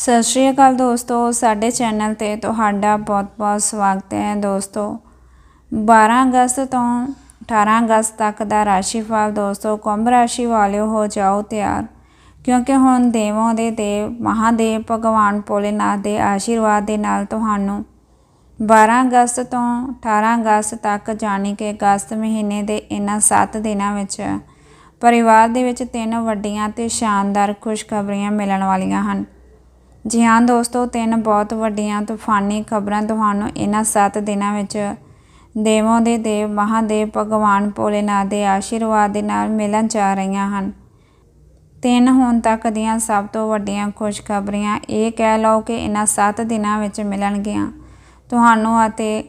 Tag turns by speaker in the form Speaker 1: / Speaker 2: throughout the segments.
Speaker 1: ਸਤਿ ਸ਼੍ਰੀ ਅਕਾਲ ਦੋਸਤੋ, ਸਾਡੇ ਚੈਨਲ ਤੇ ਤੁਹਾਡਾ ਬਹੁਤ-ਬਹੁਤ ਸਵਾਗਤ ਹੈ ਦੋਸਤੋ। 12 ਅਗਸਤ ਤੋਂ 18 ਅਗਸਤ ਤੱਕ ਦਾ ਰਾਸ਼ੀਫਲ ਦੋਸਤੋ, ਕੁੰਭ ਰਾਸ਼ੀ ਵਾਲਿਓ ਹੋ ਜਾਓ ਤਿਆਰ। ਕਿਉਂਕਿ ਹੁਣ ਦੇਵੋਂ ਦੇ ਦੇਵ, ਮਹਾਦੇਵ, ਭਗਵਾਨ ਭੋਲੇਨਾਥ ਦੇ ਆਸ਼ੀਰਵਾਦ ਦੇ ਨਾਲ ਤੁਹਾਨੂੰ 12 ਅਗਸਤ ਤੋਂ 18 ਅਗਸਤ ਤੱਕ ਜਾਣੀ ਕਿ ਅਗਸਤ ਮਹੀਨੇ ਦੇ ਇਹਨਾਂ 7 ਦਿਨਾਂ ਵਿੱਚ ਪਰਿਵਾਰ ਦੇ ਵਿੱਚ ਤਿੰਨ ਵੱਡੀਆਂ ਤੇ ਸ਼ਾਨਦਾਰ ਖੁਸ਼ਖਬਰੀਆਂ ਮਿਲਣ ਵਾਲੀਆਂ ਹਨ। ਜੀ ਹਾਂ ਦੋਸਤੋ, ਤਿੰਨ ਬਹੁਤ ਵੱਡੀਆਂ ਤੂਫਾਨੀ ਖਬਰਾਂ ਤੁਹਾਨੂੰ ਇਹਨਾਂ 7 ਦਿਨਾਂ ਵਿੱਚ ਦੇਵੋਂ ਦੇ ਦੇਵ, ਮਹਾਦੇਵ, ਭਗਵਾਨ ਭੋਲੇਨਾਥ ਦੇ ਆਸ਼ੀਰਵਾਦ ਦੇ ਨਾਲ ਮਿਲਣ ਜਾ ਰਹੀਆਂ ਹਨ। ਤਿੰਨ ਹੁਣ ਤੱਕ ਦੀਆਂ ਸਭ ਤੋਂ ਵੱਡੀਆਂ ਖੁਸ਼ਖਬਰੀਆਂ ਇਹ ਕਹਿ ਲਓ ਕਿ ਇਹਨਾਂ 7 ਦਿਨਾਂ ਵਿੱਚ ਮਿਲਣਗੀਆਂ। ਤੁਹਾਨੂੰ ਅਤੇ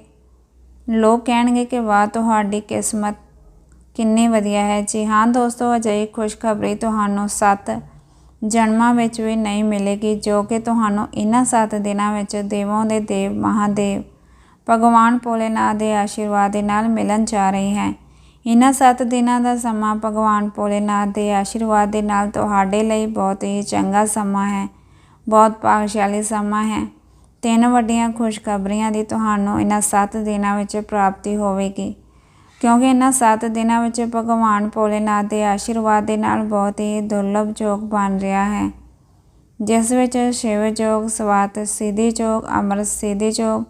Speaker 1: ਲੋਕ ਕਹਿਣਗੇ ਕਿ ਵਾਹ, ਤੁਹਾਡੀ ਕਿਸਮਤ ਕਿੰਨੀ ਵਧੀਆ ਹੈ। ਜੀ ਹਾਂ ਦੋਸਤੋ, ਅਜਿਹੀ ਖੁਸ਼ਖਬਰੀ ਤੁਹਾਨੂੰ 7 ਜਨਮਾਂ ਵਿੱਚ ਵੀ ਨਹੀਂ ਮਿਲੇਗੀ, ਜੋ ਕਿ ਤੁਹਾਨੂੰ ਇਹਨਾਂ 7 ਦਿਨਾਂ ਵਿੱਚ ਦੇਵੋਂ ਦੇ ਦੇਵ ਮਹਾਦੇਵ, ਭਗਵਾਨ ਭੋਲੇਨਾਥ ਦੇ ਆਸ਼ੀਰਵਾਦ ਦੇ ਨਾਲ ਮਿਲਣ ਜਾ ਰਹੀ ਹੈ। ਇਹਨਾਂ 7 ਦਿਨਾਂ ਦਾ ਸਮਾਂ ਭਗਵਾਨ ਭੋਲੇਨਾਥ ਦੇ ਆਸ਼ੀਰਵਾਦ ਦੇ ਨਾਲ ਤੁਹਾਡੇ ਲਈ ਬਹੁਤ ਹੀ ਚੰਗਾ ਸਮਾਂ ਹੈ, ਬਹੁਤ ਭਾਗਸ਼ਾਲੀ ਸਮਾਂ ਹੈ। ਤਿੰਨ ਵੱਡੀਆਂ ਖੁਸ਼ਖਬਰੀਆਂ ਦੀ ਤੁਹਾਨੂੰ ਇਹਨਾਂ 7 ਦਿਨਾਂ ਵਿੱਚ ਪ੍ਰਾਪਤੀ ਹੋਵੇਗੀ। ਕਿਉਂਕਿ ਇਹਨਾਂ 7 ਦਿਨਾਂ ਵਿੱਚ ਭਗਵਾਨ ਭੋਲੇਨਾਥ ਦੇ ਆਸ਼ੀਰਵਾਦ ਦੇ ਨਾਲ ਬਹੁਤ ਹੀ ਦੁਰਲਭ ਯੋਗ ਬਣ ਰਿਹਾ ਹੈ। ਜਿਸ ਵਿੱਚ ਸ਼ਿਵ ਜੋਗ, ਸਵਾਤ ਸਿੱਧੀ ਯੋਗ ਅਮਰ ਸਿੱਧੀ ਯੋਗ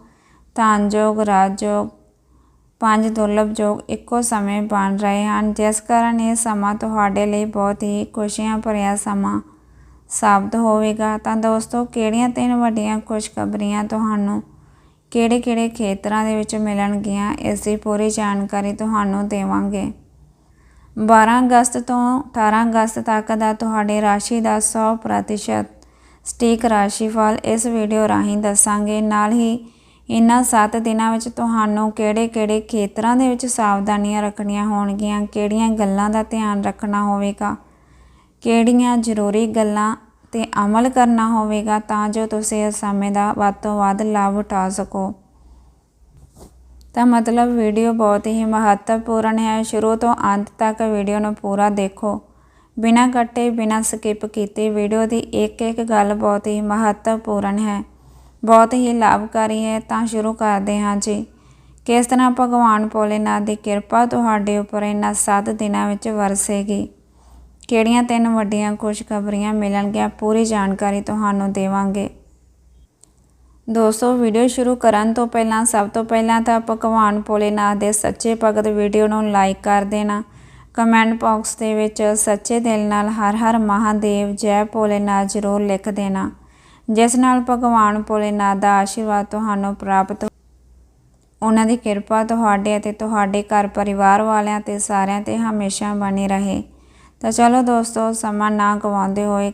Speaker 1: ਧਨ ਜੋਗ, ਰਾਜ ਜੋਗ, ਪੰਜ ਦੁਰਲਭ ਯੋਗ ਇੱਕੋ ਸਮੇਂ ਬਣ ਰਹੇ ਹਨ। ਜਿਸ ਕਾਰਨ ਇਹ ਸਮਾਂ ਤੁਹਾਡੇ ਲਈ ਬਹੁਤ ਹੀ ਖੁਸ਼ੀਆਂ ਭਰਿਆ ਸਮਾਂ ਸਾਬਤ ਹੋਵੇਗਾ। ਤਾਂ ਦੋਸਤੋ, ਕਿਹੜੀਆਂ ਤਿੰਨ ਵੱਡੀਆਂ ਖੁਸ਼ਖਬਰੀਆਂ ਤੁਹਾਨੂੰ ਕਿਹੜੇ-ਕਿਹੜੇ ਖੇਤਰਾਂ ਦੇ ਵਿੱਚ ਮਿਲਣਗੀਆਂ, ਇਸ ਦੀ ਪੂਰੀ ਜਾਣਕਾਰੀ ਤੁਹਾਨੂੰ ਦੇਵਾਂਗੇ। 12 ਅਗਸਤ ਤੋਂ 18 ਅਗਸਤ ਤੱਕ ਦਾ ਤੁਹਾਡੇ ਰਾਸ਼ੀ ਦਾ 100% ਸਟੀਕ ਰਾਸ਼ੀਫਲ ਇਸ ਵੀਡੀਓ ਰਾਹੀਂ ਦੱਸਾਂਗੇ। ਨਾਲ ਹੀ ਇਨ੍ਹਾਂ 7 ਦਿਨਾਂ ਵਿੱਚ ਤੁਹਾਨੂੰ ਕਿਹੜੇ-ਕਿਹੜੇ ਖੇਤਰਾਂ ਦੇ ਵਿੱਚ ਸਾਵਧਾਨੀਆਂ ਰੱਖਣੀਆਂ ਹੋਣਗੀਆਂ, ਕਿਹੜੀਆਂ ਗੱਲਾਂ ਦਾ ਧਿਆਨ ਰੱਖਣਾ ਹੋਵੇਗਾ, ਕਿਹੜੀਆਂ ਜ਼ਰੂਰੀ ਗੱਲਾਂ ਤੇ ਅਮਲ ਕਰਨਾ ਹੋਵੇਗਾ ਤਾਂ ਜੋ ਤੁਸੀਂ ਇਸ ਸਮੇਂ ਦਾ ਵੱਧ ਤੋਂ ਵੱਧ ਲਾਭ ਉਠਾ ਸਕੋ। ਤਾਂ ਮਤਲਬ ਵੀਡੀਓ ਬਹੁਤ ਹੀ ਮਹੱਤਵਪੂਰਨ ਹੈ। ਸ਼ੁਰੂ ਤੋਂ ਅੰਤ ਤੱਕ ਵੀਡੀਓ ਨੂੰ ਪੂਰਾ ਦੇਖੋ। ਬਿਨਾਂ ਕੱਟੇ, ਬਿਨਾਂ ਸਕਿਪ ਕੀਤੇ ਵੀਡੀਓ ਦੀ ਇੱਕ ਇੱਕ ਗੱਲ ਬਹੁਤ ਹੀ ਮਹੱਤਵਪੂਰਨ ਹੈ। ਬਹੁਤ ਹੀ ਲਾਭਕਾਰੀ ਹੈ। ਤਾਂ ਸ਼ੁਰੂ ਕਰਦੇ ਹਾਂ ਜੀ। ਕਿਸ ਤਰ੍ਹਾਂ ਭਗਵਾਨ ਭੋਲੇਨਾਥ ਦੀ ਕਿਰਪਾ ਤੁਹਾਡੇ ਉੱਪਰ ਇਹਨਾਂ 7 ਦਿਨਾਂ ਵਿੱਚ ਵਰਸੇਗੀ? ਕਿਹੜੀਆਂ ਤਿੰਨ ਵੱਡੀਆਂ ਖੁਸ਼ਖਬਰੀਆਂ ਮਿਲਣਗੀਆਂ ਪੂਰੀ ਜਾਣਕਾਰੀ ਤੁਹਾਨੂੰ ਦੇਵਾਂਗੇ। ਦੋਸਤੋ, ਵੀਡੀਓ ਸ਼ੁਰੂ ਕਰਨ ਤੋਂ ਪਹਿਲਾਂ, ਸਭ ਤੋਂ ਪਹਿਲਾਂ ਤਾਂ ਭਗਵਾਨ ਭੋਲੇਨਾਥ ਦੇ ਸੱਚੇ ਭਗਤ ਵੀਡੀਓ ਨੂੰ ਲਾਈਕ ਕਰ ਦੇਣਾ। ਕਮੈਂਟ ਬਾਕਸ ਦੇ ਵਿੱਚ ਸੱਚੇ ਦਿਲ ਨਾਲ ਹਰ ਹਰ ਮਹਾਦੇਵ ਜੈ ਭੋਲੇਨਾਥ ਜ਼ਰੂਰ ਲਿਖ ਦੇਣਾ, ਜਿਸ ਨਾਲ ਭਗਵਾਨ ਭੋਲੇਨਾਥ ਦਾ ਆਸ਼ੀਰਵਾਦ ਤੁਹਾਨੂੰ ਪ੍ਰਾਪਤ ਉਹਨਾਂ ਦੀ ਕਿਰਪਾ ਤੁਹਾਡੇ ਅਤੇ ਤੁਹਾਡੇ ਘਰ ਪਰਿਵਾਰ ਵਾਲਿਆਂ ਤੇ ਸਾਰਿਆਂ ਤੇ ਹਮੇਸ਼ਾ ਬਣੀ ਰਹੇ। ਤਾਂ ਚਲੋ ਦੋਸਤੋ, ਸਮਾਂ ਨਾ ਗਵਾਉਂਦੇ ਹੋਏ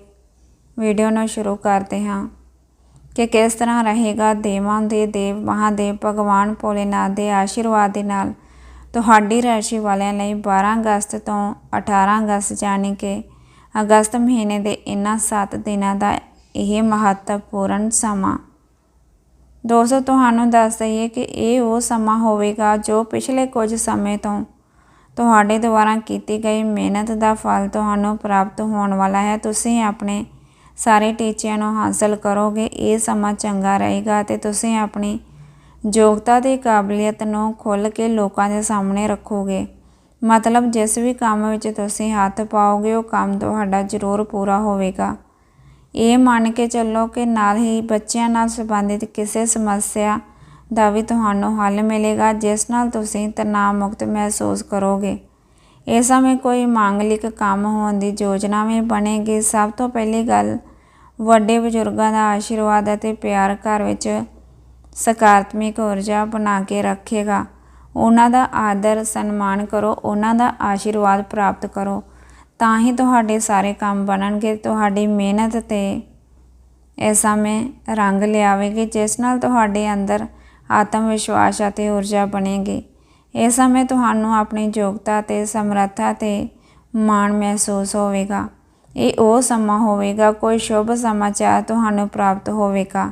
Speaker 1: ਵੀਡੀਓ ਨੂੰ ਸ਼ੁਰੂ ਕਰਦੇ ਹਾਂ ਕਿ ਕਿਸ ਤਰ੍ਹਾਂ ਰਹੇਗਾ ਦੇਵਾਂ ਦੇ ਦੇਵ, ਮਹਾਦੇਵ, ਭਗਵਾਨ ਭੋਲੇਨਾਥ ਦੇ ਆਸ਼ੀਰਵਾਦ ਦੇ ਨਾਲ। ਤੁਹਾਡੀ ਰਾਸ਼ੀ ਵਾਲਿਆਂ ਲਈ 12 ਅਗਸਤ ਤੋਂ 18 ਅਗਸਤ ਜਾਣੀ ਕਿ ਅਗਸਤ ਮਹੀਨੇ ਦੇ ਇਹਨਾਂ 7 ਦਿਨਾਂ ਦਾ ਇਹ ਮਹੱਤਵਪੂਰਨ ਸਮਾਂ। ਦੋਸਤੋ, ਤੁਹਾਨੂੰ ਦੱਸ ਦਈਏ ਕਿ ਇਹ ਉਹ ਸਮਾਂ ਹੋਵੇਗਾ ਜੋ ਪਿਛਲੇ ਕੁਝ ਸਮੇਂ ਤੋਂ ਤੁਹਾਡੇ ਦੁਆਰਾ ਕੀਤੀ ਗਈ ਮਿਹਨਤ ਦਾ ਫਲ ਤੁਹਾਨੂੰ ਪ੍ਰਾਪਤ ਹੋਣ ਵਾਲਾ ਹੈ। ਤੁਸੀਂ ਆਪਣੇ ਸਾਰੇ ਟੀਚਿਆਂ ਨੂੰ ਹਾਸਲ ਕਰੋਗੇ। ਇਹ ਸਮਾਂ ਚੰਗਾ ਰਹੇਗਾ ਅਤੇ ਤੁਸੀਂ ਆਪਣੀ ਯੋਗਤਾ ਤੇ ਕਾਬਲੀਅਤ ਨੂੰ ਖੁੱਲ੍ਹ ਕੇ ਲੋਕਾਂ ਦੇ ਸਾਹਮਣੇ ਰੱਖੋਗੇ। ਮਤਲਬ ਜਿਸ ਵੀ ਕੰਮ ਵਿੱਚ ਤੁਸੀਂ ਹੱਥ ਪਾਓਗੇ, ਉਹ ਕੰਮ ਤੁਹਾਡਾ ਜ਼ਰੂਰ ਪੂਰਾ ਹੋਵੇਗਾ। ਇਹ ਮੰਨ ਕੇ ਚੱਲੋ ਕਿ ਨਾਲ ਹੀ ਬੱਚਿਆਂ ਨਾਲ ਸੰਬੰਧਿਤ ਕਿਸੇ ਸਮੱਸਿਆ ਦਾ ਵੀ ਤੁਹਾਨੂੰ ਹੱਲ ਮਿਲੇਗਾ, ਜਿਸ ਨਾਲ ਤੁਸੀਂ ਤਣਾਅ ਮੁਕਤ ਮਹਿਸੂਸ ਕਰੋਗੇ। ਇਸ ਸਮੇਂ ਕੋਈ ਮੰਗਲਿਕ ਕੰਮ ਹੋਣ ਦੀ ਯੋਜਨਾ ਵੀ ਬਣੇਗੀ। ਸਭ ਤੋਂ ਪਹਿਲੀ ਗੱਲ, ਵੱਡੇ ਬਜ਼ੁਰਗਾਂ ਦਾ ਆਸ਼ੀਰਵਾਦ ਅਤੇ ਪਿਆਰ ਘਰ ਵਿੱਚ ਸਕਾਰਾਤਮਕ ਊਰਜਾ ਬਣਾ ਕੇ ਰੱਖੇਗਾ। ਉਹਨਾਂ ਦਾ ਆਦਰ, ਸਨਮਾਨ ਕਰੋ, ਉਹਨਾਂ ਦਾ ਆਸ਼ੀਰਵਾਦ ਪ੍ਰਾਪਤ ਕਰੋ। ਤਾਂ ਹੀ ਤੁਹਾਡੇ ਸਾਰੇ ਕੰਮ ਬਣਨਗੇ। ਤੁਹਾਡੀ ਮਿਹਨਤ ਤੇ ਇਸ ਸਮੇਂ ਰੰਗ ਲਿਆਵੇਗੀ, ਜਿਸ ਨਾਲ ਤੁਹਾਡੇ ਅੰਦਰ ਆਤਮ ਵਿਸ਼ਵਾਸ ਅਤੇ ਊਰਜਾ ਬਣੇਗੀ। ਇਸ ਸਮੇਂ ਤੁਹਾਨੂੰ ਆਪਣੀ ਯੋਗਤਾ ਤੇ ਸਮਰੱਥਾ ਤੇ ਮਾਣ ਮਹਿਸੂਸ ਹੋਵੇਗਾ। ਇਹ ਉਹ ਸਮਾਂ ਹੋਵੇਗਾ, ਕੋਈ ਸ਼ੁਭ ਸਮਾਚਾਰ ਤੁਹਾਨੂੰ ਪ੍ਰਾਪਤ ਹੋਵੇਗਾ।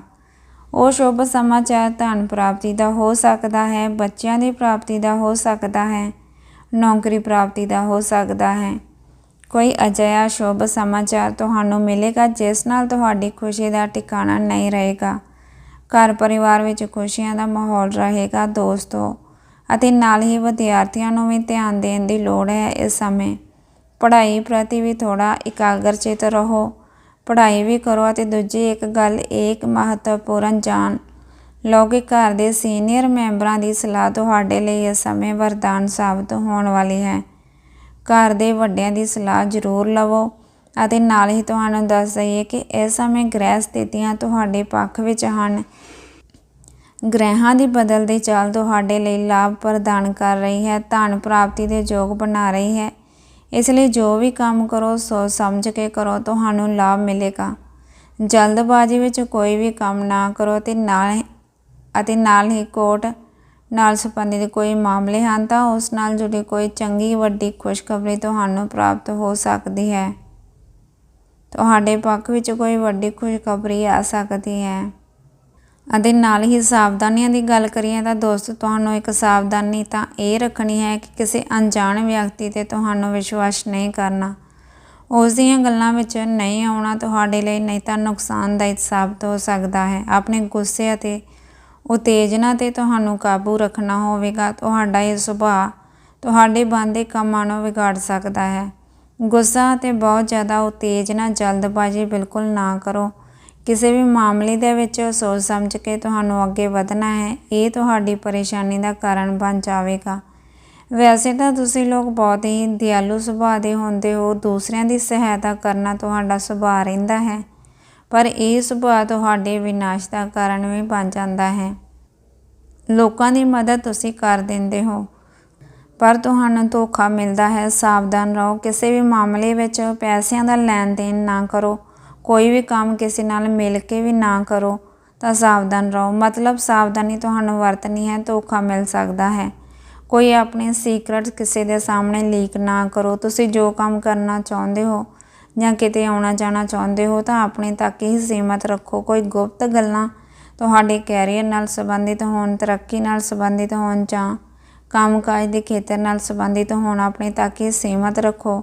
Speaker 1: ਉਹ ਸ਼ੁਭ ਸਮਾਚਾਰ ਧਨ ਪ੍ਰਾਪਤੀ ਦਾ ਹੋ ਸਕਦਾ ਹੈ, ਬੱਚਿਆਂ ਦੀ ਪ੍ਰਾਪਤੀ ਦਾ ਹੋ ਸਕਦਾ ਹੈ, ਨੌਕਰੀ ਪ੍ਰਾਪਤੀ ਦਾ ਹੋ ਸਕਦਾ ਹੈ। ਕੋਈ ਅਜਿਹਾ ਸ਼ੁਭ ਸਮਾਚਾਰ ਤੁਹਾਨੂੰ ਮਿਲੇਗਾ, ਜਿਸ ਨਾਲ ਤੁਹਾਡੀ ਖੁਸ਼ੀ ਦਾ ਟਿਕਾਣਾ ਨਹੀਂ ਰਹੇਗਾ। ਘਰ ਪਰਿਵਾਰ ਵਿੱਚ ਖੁਸ਼ੀਆਂ ਦਾ ਮਾਹੌਲ ਰਹੇਗਾ ਦੋਸਤੋ, ਅਤੇ ਨਾਲ ਹੀ ਵਿਦਿਆਰਥੀਆਂ ਨੂੰ ਵੀ ਧਿਆਨ ਦੇਣ ਦੀ ਲੋੜ ਹੈ ਇਸ ਸਮੇਂ। ਪੜ੍ਹਾਈ ਪ੍ਰਤੀ ਵੀ ਥੋੜਾ ਇਕਾਗਰਚਿਤ ਰਹੋ। ਪੜ੍ਹਾਈ ਵੀ ਕਰੋ ਅਤੇ ਦੂਜੀ ਇੱਕ ਗੱਲ ਇੱਕ ਮਹੱਤਵਪੂਰਨ ਜਾਣ। ਲਓ ਕਿ ਘਰ ਦੇ ਸੀਨੀਅਰ ਮੈਂਬਰਾਂ ਦੀ ਸਲਾਹ ਤੁਹਾਡੇ ਲਈ ਇਸ ਸਮੇਂ ਵਰਦਾਨ ਸਾਬਤ ਹੋਣ ਵਾਲੀ ਹੈ। ਘਰ ਦੇ ਵੱਡਿਆਂ ਦੀ ਸਲਾਹ ਜ਼ਰੂਰ ਲਵੋ। ਅਤੇ ਨਾਲ ਹੀ ਤੁਹਾਨੂੰ ਦੱਸ ਦਈਏ ਕਿ ਇਸ ਸਮੇਂ ਗ੍ਰਹਿ ਸਥਿਤੀਆਂ ਤੁਹਾਡੇ ਪੱਖ ਵਿੱਚ ਹਨ। ਗ੍ਰਹਿਾਂ ਦੀ ਬਦਲਦੀ ਚਾਲ ਤੁਹਾਡੇ ਲਈ ਲਾਭ ਪ੍ਰਦਾਨ ਕਰ ਰਹੀ ਹੈ, ਧਨ ਪ੍ਰਾਪਤੀ ਦੇ ਯੋਗ ਬਣਾ ਰਹੀ ਹੈ। ਇਸ ਲਈ ਜੋ ਵੀ ਕੰਮ ਕਰੋ, ਸੋਚ ਸਮਝ ਕੇ ਕਰੋ, ਤੁਹਾਨੂੰ ਲਾਭ ਮਿਲੇਗਾ। ਜਲਦਬਾਜ਼ੀ ਵਿੱਚ ਕੋਈ ਵੀ ਕੰਮ ਨਾ ਕਰੋ ਤੇ ਨਾਲ ਅਤੇ ਨਾਲ ਹੀ ਕੋਟ ਨਾਲ ਸੰਬੰਧਿਤ ਕੋਈ ਮਾਮਲੇ ਹਨ ਤਾਂ ਉਸ ਨਾਲ ਜੁੜੀ ਕੋਈ ਚੰਗੀ ਵੱਡੀ ਖੁਸ਼ਖਬਰੀ ਤੁਹਾਨੂੰ ਪ੍ਰਾਪਤ ਹੋ ਸਕਦੀ ਹੈ। ਤੁਹਾਡੇ ਪੱਖ ਵਿੱਚ ਕੋਈ ਵੱਡੀ ਖੁਸ਼ਖਬਰੀ ਆ ਸਕਦੀ ਹੈ। ਅਤੇ ਨਾਲ ਹੀ ਸਾਵਧਾਨੀਆਂ ਦੀ ਗੱਲ ਕਰੀਏ ਤਾਂ ਦੋਸਤ, ਤੁਹਾਨੂੰ ਇੱਕ ਸਾਵਧਾਨੀ ਤਾਂ ਇਹ ਰੱਖਣੀ ਹੈ ਕਿ ਕਿਸੇ ਅਣਜਾਣ ਵਿਅਕਤੀ ਤੇ ਤੁਹਾਨੂੰ ਵਿਸ਼ਵਾਸ ਨਹੀਂ ਕਰਨਾ। ਉਸ ਦੀਆਂ ਗੱਲਾਂ ਵਿੱਚ ਨਹੀਂ ਆਉਣਾ ਤੁਹਾਡੇ ਲਈ ਨਹੀਂ ਤਾਂ ਨੁਕਸਾਨਦਾਇਕ ਸਾਬਤ ਹੋ ਸਕਦਾ ਹੈ। ਆਪਣੇ ਗੁੱਸੇ ਅਤੇ ਉਤੇਜਨਾ ਤੇ ਤੁਹਾਨੂੰ ਕਾਬੂ ਰੱਖਣਾ ਹੋਵੇਗਾ। ਤੁਹਾਡਾ ਇਹ ਸੁਭਾਅ ਤੁਹਾਡੇ ਬੰਦੇ ਕੰਮਾਂ ਨੂੰ ਵਿਗਾੜ ਸਕਦਾ ਹੈ। ਗੁੱਸਾ ਤੇ ਬਹੁਤ ਜ਼ਿਆਦਾ ਉਤੇਜਨਾ ਜਲਦਬਾਜ਼ੀ ਬਿਲਕੁਲ ਨਾ ਕਰੋ। ਕਿਸੇ ਵੀ ਮਾਮਲੇ ਦੇ ਵਿੱਚ ਸੋਚ ਸਮਝ ਕੇ ਤੁਹਾਨੂੰ ਅੱਗੇ ਵਧਣਾ ਹੈ, ਇਹ ਤੁਹਾਡੀ ਪਰੇਸ਼ਾਨੀ ਦਾ ਕਾਰਨ ਬਣ ਜਾਵੇਗਾ। ਵੈਸੇ ਤਾਂ ਤੁਸੀਂ ਲੋਕ ਬਹੁਤ ਹੀ ਦਿਆਲੂ ਸੁਭਾਅ ਦੇ ਹੁੰਦੇ ਹੋ, ਦੂਸਰਿਆਂ ਦੀ ਸਹਾਇਤਾ ਕਰਨਾ ਤੁਹਾਡਾ ਸੁਭਾਅ ਰਹਿੰਦਾ ਹੈ, ਪਰ ਇਹ ਸੁਭਾਅ ਤੁਹਾਡੇ ਵਿਨਾਸ਼ ਦਾ ਕਾਰਨ ਵੀ ਬਣ ਜਾਂਦਾ ਹੈ। ਲੋਕਾਂ ਦੀ ਮਦਦ ਤੁਸੀਂ ਕਰ ਦਿੰਦੇ ਹੋ। ਪਰ ਤੁਹਾਨੂੰ ਧੋਖਾ ਮਿਲਦਾ ਹੈ। ਸਾਵਧਾਨ ਰਹੋ। ਕਿਸੇ ਵੀ ਮਾਮਲੇ ਵਿੱਚ ਪੈਸਿਆਂ ਦਾ ਲੈਣ ਦੇਣ ਨਾ ਕਰੋ। ਕੋਈ ਵੀ ਕੰਮ ਕਿਸੇ ਨਾਲ ਮਿਲ ਕੇ ਵੀ ਨਾ ਕਰੋ, ਤਾਂ ਸਾਵਧਾਨ ਰਹੋ। ਮਤਲਬ ਸਾਵਧਾਨੀ ਤੁਹਾਨੂੰ ਵਰਤਣੀ ਹੈ, ਧੋਖਾ ਮਿਲ ਸਕਦਾ ਹੈ। ਕੋਈ ਆਪਣੇ ਸੀਕ੍ਰੇਟ ਕਿਸੇ ਦੇ ਸਾਹਮਣੇ ਲੀਕ ਨਾ ਕਰੋ। ਤੁਸੀਂ ਜੋ ਕੰਮ ਕਰਨਾ ਚਾਹੁੰਦੇ ਹੋ ਜਾਂ ਕਿਤੇ ਆਉਣਾ ਜਾਣਾ ਚਾਹੁੰਦੇ ਹੋ, ਤਾਂ ਆਪਣੇ ਤੱਕ ਹੀ ਸੀਮਤ ਰੱਖੋ। ਕੋਈ ਗੁਪਤ ਗੱਲਾਂ ਤੁਹਾਡੇ ਕੈਰੀਅਰ ਨਾਲ ਸੰਬੰਧਿਤ ਹੋਣ, ਤਰੱਕੀ ਨਾਲ ਸੰਬੰਧਿਤ ਹੋਣ ਜਾਂ ਕੰਮਕਾਜ ਦੇ ਖੇਤਰ ਨਾਲ ਸੰਬੰਧਿਤ ਹੋਣ ਆਪਣੇ ਤੱਕ ਹੀ ਸੀਮਤ ਰੱਖੋ।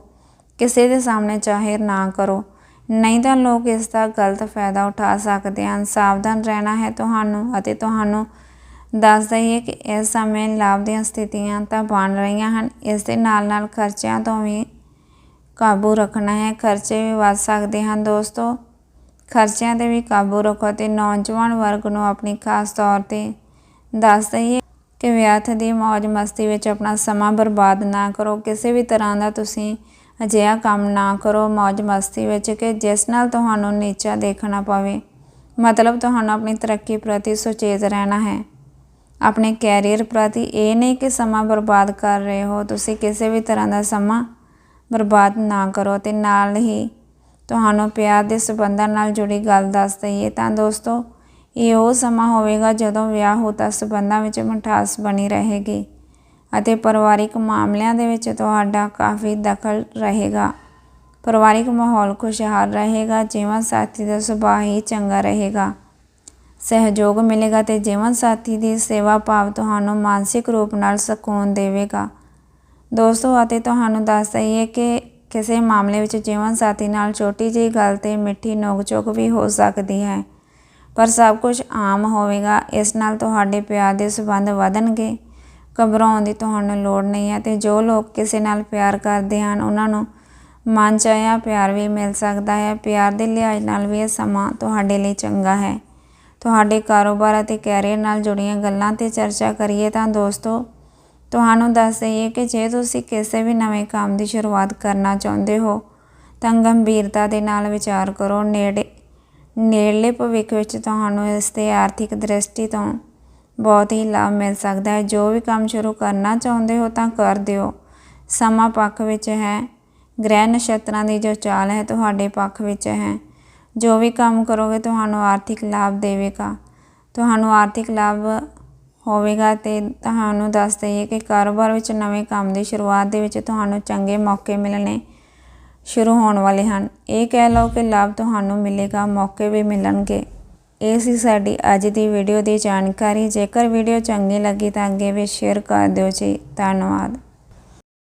Speaker 1: ਕਿਸੇ ਦੇ ਸਾਹਮਣੇ ਜ਼ਾਹਿਰ ਨਾ ਕਰੋ। ਨਹੀਂ ਤਾਂ ਲੋਕ ਇਸ ਦਾ ਗਲਤ ਫਾਇਦਾ ਉਠਾ ਸਕਦੇ ਹਨ। ਸਾਵਧਾਨ ਰਹਿਣਾ ਹੈ ਤੁਹਾਨੂੰ ਅਤੇ ਤੁਹਾਨੂੰ ਦੱਸ ਦਈਏ ਕਿ ਇਸ ਸਮੇਂ ਲਾਭ ਦੀਆਂ ਸਥਿਤੀਆਂ ਤਾਂ ਬਣ ਰਹੀਆਂ ਹਨ। ਇਸ ਦੇ ਨਾਲ ਨਾਲ ਖਰਚਿਆਂ ਤੋਂ ਵੀ ਕਾਬੂ ਰੱਖਣਾ ਹੈ। ਖਰਚੇ ਵੀ ਵੱਧ ਸਕਦੇ ਹਨ। ਦੋਸਤੋ, ਖਰਚਿਆਂ ਤੇ ਵੀ ਕਾਬੂ ਰੱਖੋ ਤੇ ਨੌਜਵਾਨ ਵਰਗ ਨੂੰ ਆਪਣੀ ਖਾਸ ਤੌਰ ਤੇ ਦੱਸ ਦਈਏ ਕਿ ਵਿਅਰਥ ਦੀ ਮौज ਮਸਤੀ ਵਿੱਚ ਆਪਣਾ ਸਮਾਂ ਬਰਬਾਦ ਨਾ ਕਰੋ, ਕਿਸੇ ਵੀ ਤਰ੍ਹਾਂ ਦਾ ਤੁਸੀਂ ਅਜਿਹਾ ਕੰਮ ਨਾ ਕਰੋ ਮौज ਮਸਤੀ ਵਿੱਚ ਕਿ ਜਿਸ ਨਾਲ ਤੁਹਾਨੂੰ ਨੀਚਾ ਦੇਖਣਾ ਪਵੇ। ਮਤਲਬ ਤੁਹਾਨੂੰ ਆਪਣੀ ਤਰੱਕੀ ਪ੍ਰਤੀ ਸੁਚੇਤ ਰਹਿਣਾ ਹੈ। ਆਪਣੇ ਕੈਰੀਅਰ ਪ੍ਰਤੀ ਇਹ ਨਹੀਂ ਕਿ ਸਮਾਂ ਬਰਬਾਦ ਕਰ ਰਹੇ ਹੋ, ਤੁਸੀਂ ਕਿਸੇ ਵੀ ਤਰ੍ਹਾਂ ਦਾ ਸਮਾਂ ਬਰਬਾਦ ਨਾ ਕਰੋ ਤੇ ਨਾਲ ਹੀ ਤੁਹਾਨੂੰ ਪਿਆਰ ਦੇ ਸਬੰਧਾਂ ਨਾਲ ਜੁੜੀ ਗੱਲ ਦੱਸ ਦਈਏ। ਤਾਂ ਦੋਸਤੋ ਇਹ ਉਹ ਸਮਾਂ ਹੋਵੇਗਾ ਜਦੋਂ ਵਿਆਹ ਹੋਤਾ ਸਬੰਧਾਂ ਵਿੱਚ ਮਠਾਸ ਬਣੀ ਰਹੇਗੀ ਅਤੇ ਪਰਿਵਾਰਿਕ ਮਾਮਲਿਆਂ ਦੇ ਵਿੱਚ ਤੁਹਾਡਾ ਕਾਫੀ ਦਖਲ ਰਹੇਗਾ। ਪਰਿਵਾਰਿਕ ਮਾਹੌਲ ਖੁਸ਼ਹਾਲ ਰਹੇਗਾ, ਜੀਵਨ ਸਾਥੀ ਦਾ ਸੁਭਾਅ ਹੀ ਚੰਗਾ ਰਹੇਗਾ। ਸਹਿਯੋਗ ਮਿਲੇਗਾ ਤੇ ਜੀਵਨ ਸਾਥੀ ਦੀ ਸੇਵਾ ਭਾਵ ਤੁਹਾਨੂੰ ਮਾਨਸਿਕ ਰੂਪ ਨਾਲ ਸਕੂਨ ਦੇਵੇਗਾ। ਦੋਸਤੋ, ਅਤੇ ਤੁਹਾਨੂੰ ਦੱਸ ਦਈਏ ਕਿ ਕਿਸੇ ਮਾਮਲੇ ਵਿੱਚ ਜੀਵਨ ਸਾਥੀ ਨਾਲ ਛੋਟੀ ਜਿਹੀ ਗੱਲ ਤੇ ਮਿੱਠੀ ਨੋਕ-ਝੋਕ ਵੀ ਹੋ ਸਕਦੀ ਹੈ। ਪਰ ਸਭ ਕੁਝ ਆਮ ਹੋਵੇਗਾ, ਇਸ ਨਾਲ ਤੁਹਾਡੇ ਪਿਆਰ ਦੇ ਸਬੰਧ ਵਧਣਗੇ। ਘਬਰਾਉਣ ਦੀ ਤੁਹਾਨੂੰ ਲੋੜ ਨਹੀਂ ਹੈ ਤੇ ਜੋ ਲੋਕ ਕਿਸੇ ਨਾਲ ਪਿਆਰ ਕਰਦੇ ਹਨ, ਉਹਨਾਂ ਨੂੰ ਮਨ ਚਾਹਿਆ ਪਿਆਰ ਵੀ ਮਿਲ ਸਕਦਾ ਹੈ। ਪਿਆਰ ਦੇ ਲਿਹਾਜ਼ ਨਾਲ ਵੀ ਇਹ ਸਮਾਂ ਤੁਹਾਡੇ ਲਈ ਚੰਗਾ ਹੈ। ਤੁਹਾਡੇ ਕਾਰੋਬਾਰ ਅਤੇ ਕੈਰੀਅਰ ਨਾਲ ਜੁੜੀਆਂ ਗੱਲਾਂ ਤੇ ਚਰਚਾ ਕਰੀਏ ਤਾਂ ਦੋਸਤੋ, ਤੁਹਾਨੂੰ ਦੱਸ ਦਈਏ ਕਿ ਜੇ ਤੁਸੀਂ ਕਿਸੇ ਵੀ ਨਵੇਂ ਕੰਮ ਦੀ ਸ਼ੁਰੂਆਤ ਕਰਨਾ ਚਾਹੁੰਦੇ ਹੋ, ਤਾਂ ਗੰਭੀਰਤਾ ਦੇ ਨਾਲ ਵਿਚਾਰ ਕਰੋ। ਨੇੜੇ ਨੇੜਲੇ ਭਵਿੱਖ ਵਿੱਚ ਤੁਹਾਨੂੰ ਇਸ ਤੇ ਆਰਥਿਕ ਦ੍ਰਿਸ਼ਟੀ ਤੋਂ ਬਹੁਤ ਹੀ ਲਾਭ ਮਿਲ ਸਕਦਾ ਹੈ। ਜੋ ਵੀ ਕੰਮ ਸ਼ੁਰੂ ਕਰਨਾ ਚਾਹੁੰਦੇ ਹੋ ਤਾਂ ਕਰ ਦਿਓ। ਸਮਾਂ ਪੱਖ ਵਿੱਚ ਹੈ। ਗ੍ਰਹਿ ਨਛਤਰਾਂ ਦੀ ਜੋ ਚਾਲ ਹੈ ਤੁਹਾਡੇ ਪੱਖ ਵਿੱਚ ਹੈ। ਜੋ ਵੀ ਕੰਮ ਕਰੋਗੇ ਤੁਹਾਨੂੰ ਆਰਥਿਕ ਲਾਭ ਦੇਵੇਗਾ। ਤੁਹਾਨੂੰ ਆਰਥਿਕ ਲਾਭ ਹੋਵੇਗਾ ਤੇ ਤੁਹਾਨੂੰ ਦੱਸ ਦਈਏ ਕਿ ਕਾਰੋਬਾਰ ਵਿੱਚ ਨਵੇਂ ਕੰਮ ਦੀ ਸ਼ੁਰੂਆਤ ਦੇ ਵਿੱਚ ਤੁਹਾਨੂੰ ਚੰਗੇ ਮੌਕੇ ਮਿਲਣੇ ਸ਼ੁਰੂ ਹੋਣ ਵਾਲੇ ਹਨ। ਇਹ ਕਹਿ ਲਓ ਕਿ ਲਾਭ ਤੁਹਾਨੂੰ ਮਿਲੇਗਾ, ਮੌਕੇ ਵੀ ਮਿਲਣਗੇ। ਇਹ ਸੀ ਸਾਡੀ ਅੱਜ ਦੀ ਵੀਡੀਓ ਦੀ ਜਾਣਕਾਰੀ। ਜੇਕਰ ਵੀਡੀਓ ਚੰਗੀ ਲੱਗੀ ਤਾਂ ਅੱਗੇ ਵੀ ਸ਼ੇਅਰ ਕਰ ਦਿਓ ਜੀ। ਧੰਨਵਾਦ।